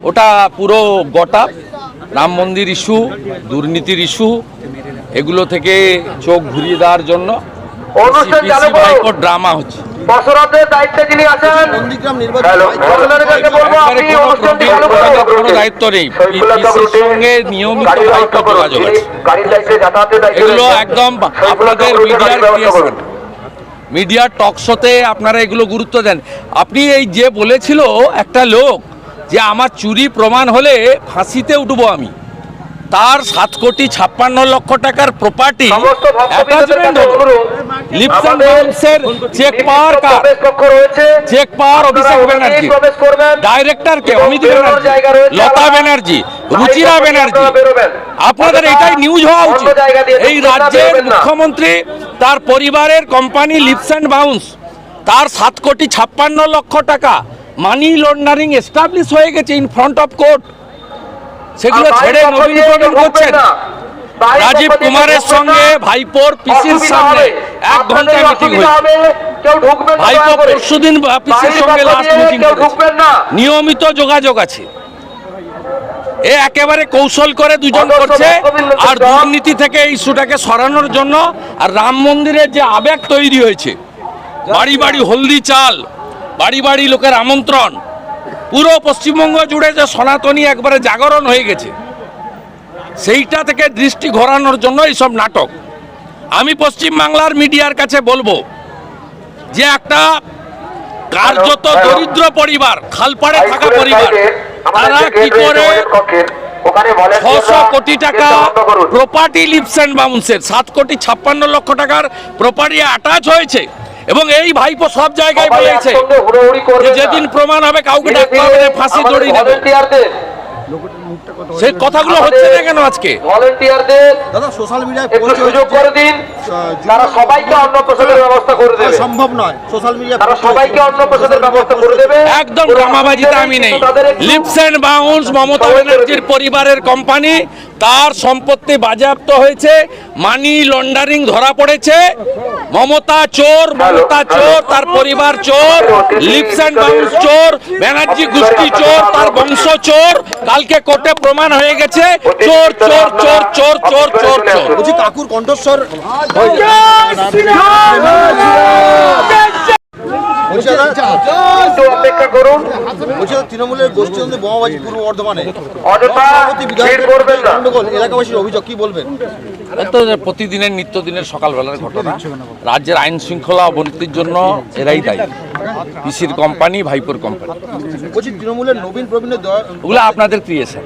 ওটা পুরো গটা রাম মন্দির ইস্যু দুর্নীতির ইস্যু এগুলো থেকে চোখ ঘুরিয়ে দেওয়ার জন্য ড্রামা হচ্ছে। দায়িত্বে নেই। সঙ্গে নিয়মিত। যোগাযোগ আছে এগুলো একদম আপনাদের মিডিয়ার। মিডিয়ার টক শোতে আপনারা এগুলো গুরুত্ব দেন। আপনি এই যে বলেছিল একটা লোক যে আমার চুরি প্রমাণ হলে ফাঁসিতে উঠবো আমি। তার সাত কোটি ছাপ্পান্ন লক্ষ টাকার প্রপার্টি চেক পাওয়ার কার চেক পাওয়ার আপনারা অভিষেক ব্যানার্জি। ডাইরেক্টর কে অমিত ব্যানার্জি। লতা ব্যানার্জি। রুচিরা ব্যানার্জি। আপনাদের এটাই নিউজ হওয়া উচিত। এই রাজ্যের মুখ্যমন্ত্রী তার পরিবারের কোম্পানি লিপস অ্যান্ড বাউন্স তার সাত কোটি ছাপ্পান্ন লক্ষ টাকা। মানি লন্ডারিং এস্টাবলিশ হয়ে গেছে ইন ফ্রন্ট অফ কোর্ট সেগুলো ছেড়ে ঢুকবেন করছেন রাজীব কুমারের সঙ্গে ভাইপোর পিসির সামনে এক ঘণ্টা মিটিং হয়েছে। ভাইপো। পরশুদিন পিসির সঙ্গে লাস্ট মিটিং করেছে। নিয়মিত যোগাযোগ আছে। এ একেবারে কৌশল করে দুজন করছে আর দুর্নীতি থেকে এই ইস্যুটাকে সরানোর জন্য আর রাম মন্দিরের যে আবেগ তৈরি হয়েছে বাড়ি বাড়ি হলদি চাল বাড়ি বাড়ি লোকের আমন্ত্রণ পুরো পশ্চিমবঙ্গ জুড়ে যে সনাতনী একবারে জাগরণ হয়ে গেছে সেইটা থেকে দৃষ্টি ঘোরানোর জন্য এইসব নাটক আমি পশ্চিম বাংলার মিডিয়ার কাছে বলব যে একটা কার্যত। দরিদ্র পরিবার খালপাড়ে থাকা পরিবার তারা কি করে ছশো কোটি টাকা। প্রপার্টি লিপস অ্যান্ড বাউন্সের সাত কোটি ছাপ্পান্ন লক্ষ টাকার প্রপার্টি অ্যাটাচ হয়েছে এবং এই ভাইপো সব জায়গায় বলেছে। যেদিন প্রমাণ হবে কাউকে ডাকতে হবে না, ফাঁসি দড়ি নেবে। সেই কথাগুলো হচ্ছে না কেন আজকে? volunteer-দের দাদা সোশ্যাল মিডিয়ায় একটু সুযোগ করে দিন। তারা সবাইকে অন্ন প্রসাদের ব্যবস্থা করে দেবে। সম্ভব নয়। সোশ্যাল মিডিয়া তারা সবাইকে অন্ন প্রসাদের ব্যবস্থা করে দেবে। একদম ড্রামাবাজিতে আমি নেই। লিপস অ্যান্ড বাউন্স মমতা ব্যানার্জির পরিবারের কোম্পানি তার সম্পত্তি বাজেয়াপ্ত হয়েছে। মানি লন্ডারিং ধরা পড়েছে। মমতা চোর মমতা চোর তার পরিবার চোর লিপস অ্যান্ড বাউন্স চোর ব্যানার্জি গোষ্ঠী চোর তার বংশ চোর। কালকে কোর্টে প্রমাণ হয়ে গেছে চোর চোর চোর চোর চোর চোর চোর। কাকুর কণ্ঠস্বর বলছি দাদা একটু অপেক্ষা করুন। বলছি তৃণমূলের গোষ্ঠী মধ্যে বোমাবাজি পূর্ব বর্ধমানে গন্ডগোল এলাকাবাসীর অভিযোগ কি বলবেন? তো প্রতিদিনের নিত্যদিনের সকালবেলার ঘটনা। রাজ্যের আইন শৃঙ্খলা অবনতির জন্য এরাই দায়ী। পিসির কোম্পানি ভাইপোর কোম্পানি। বলছি তৃণমূলের নবীন প্রবীণের ওগুলো আপনাদের ক্রিয়েশন